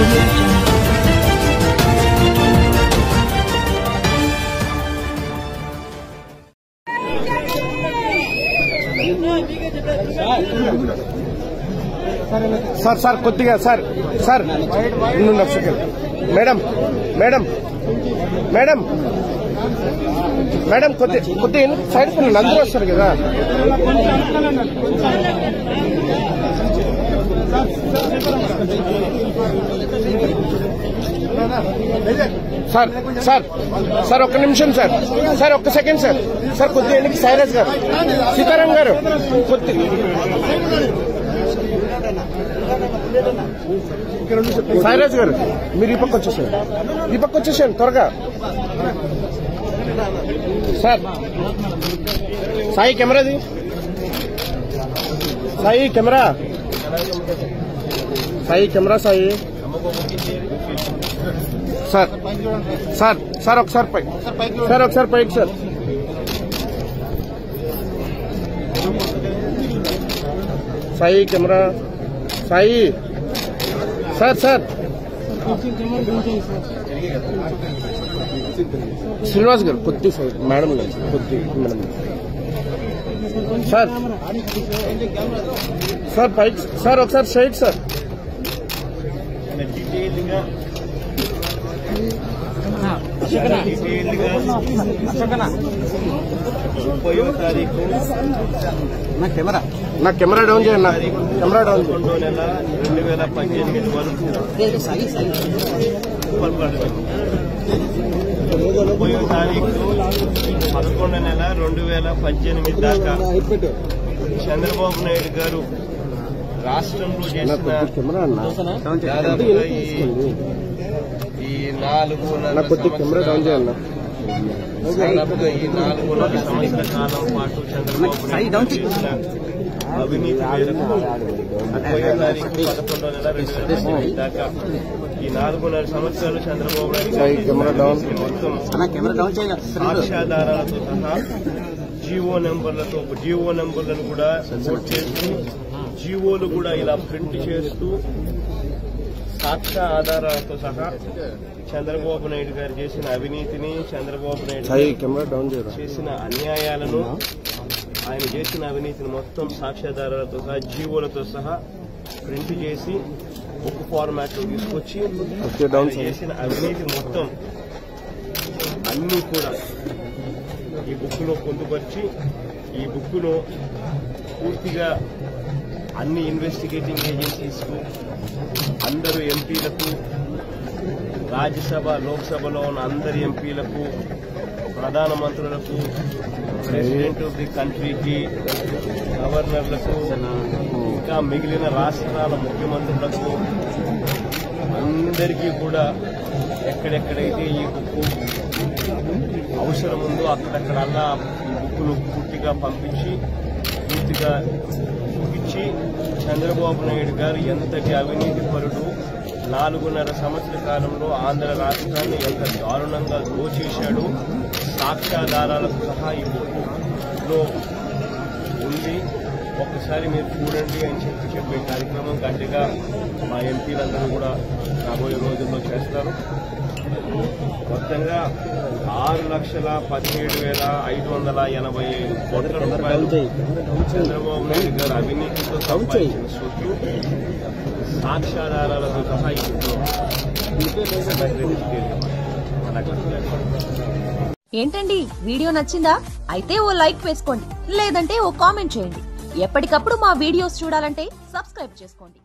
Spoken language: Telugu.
audio jungle. సార్ సార్ కొద్దిగా సార్ సార్ ఉండు ఒక second madam madam madam madam కొద్ది కొద్దిగా ఎందుకు సైడ్ పిల్లలు అందరూ వస్తారు కదా. సార్ సార్ సార్ ఒక్క నిమిషం సార్. సార్ ఒక్క సెకండ్ సార్. సార్ కొద్దిగా ఎందుకు సైరస్ గారు. సీతారాం గారు కొద్ది సాయిరాజ్ గారు మీరు ఈ పక్క వచ్చేసారు ఈ పక్క వచ్చేసాను త్వరగా. Sir Sai కెమెరాది. Sai camera. Sai camera Sai sir sir sir ఒకసారి పై సార్ ఒకసారి పైకి sir Sai camera Sai sir sir Srinivas garu కొద్ది సార్ మేడం గారు కొద్ది మేడం సార్ సార్ పైకి సార్ ఒకసారి స్ట్రైట్ సార్ ముప్పయో తారీఖు. నా కెమెరా. డౌన్ చేయండి నా కెమెరా డౌన్ చేయండి రెండో నెల రెండు వేల పద్దెనిమిది వరకు. ముప్పయో తారీఖు పదకొండో నెల రెండు వేల పద్దెనిమిది దాకా. చంద్రబాబు నాయుడు గారు రాష్ట్రంలో చేసిన దాదాపుగా ఈ నాలుగు దాదాపుగా ఈ నాలుగున్నర సంవత్సరాల కాలం పాటు చంద్రబాబు నాయుడు చేసిన అవినీతి మేరకు ముప్పై తారీఖు పదకొండో నెల రెండు వేల పద్దెనిమిది దాకా ఈ నాలుగున్నర సంవత్సరాలు చంద్రబాబు నాయుడు సాక్ష్యాధారాలతో సహా జీవో నెంబర్లతో జీవో నెంబర్లను కూడా నోట్ చేస్తూ జీవోలు కూడా ఇలా ప్రింట్ చేస్తూ సాక్ష్య ఆధారాలతో సహా చంద్రబాబు నాయుడు గారు చేసిన అవినీతిని చంద్రబాబు నాయుడు చేసిన అన్యాయాలను ఆయన చేసిన అవినీతిని మొత్తం సాక్ష్యాధారాలతో సహా జీవోలతో సహా ప్రింట్ చేసి బుక్ ఫార్మాట్లో తీసుకొచ్చి చేసిన అవినీతి మొత్తం అన్ని కూడా ఈ బుక్లో పొందుపరిచి ఈ బుక్లో పూర్తిగా అన్ని ఇన్వెస్టిగేటింగ్ ఏజెన్సీస్కు అందరు ఎంపీలకు రాజ్యసభ లోక్సభలో ఉన్న అందరి ఎంపీలకు ప్రధానమంత్రులకు ప్రెసిడెంట్ ఆఫ్ ది కంట్రీకి గవర్నర్లకు ఇంకా మిగిలిన రాష్ట్రాల ముఖ్యమంత్రులకు అందరికీ కూడా ఎక్కడెక్కడైతే ఈ బుక్కు అవసరం ఉందో అక్కడక్కడల్లా ఈ బుక్కును పూర్తిగా పంపించి పూర్తిగా ఇచ్చి చంద్రబాబు నాయుడు గారు ఎంతటి అవినీతి పరుడు నాలుగున్నర సంవత్సర కాలంలో ఆంధ్ర రాష్ట్రాన్ని ఎంత దారుణంగా దోచేశాడు సాక్ష్యాధారాలకు సహా ఈ ఉంది. ఒక్కసారి మీరు చూడండి అని చెప్పి చెప్పే కార్యక్రమం గట్టిగా మా ఎంపీలందరూ కూడా రాబోయే రోజుల్లో చేస్తారు. మొత్తంగా ఆరు లక్షల పదిహేడు వేల ఐదు వందల ఎనభై ఐదు కోట్ల రూపాయలు చంద్రబాబు నాయుడు గారు అవినీతితో సంపాదించిన సొత్తు సాక్ష్యాధారాలతో సహా ఏంటండి? వీడియో నచ్చిందా? అయితే ఓ లైక్ వేసుకోండి. లేదంటే ఓ కామెంట్ చేయండి. ఎప్పటికప్పుడు మా వీడియోస్ చూడాలంటే సబ్స్క్రైబ్ చేసుకోండి.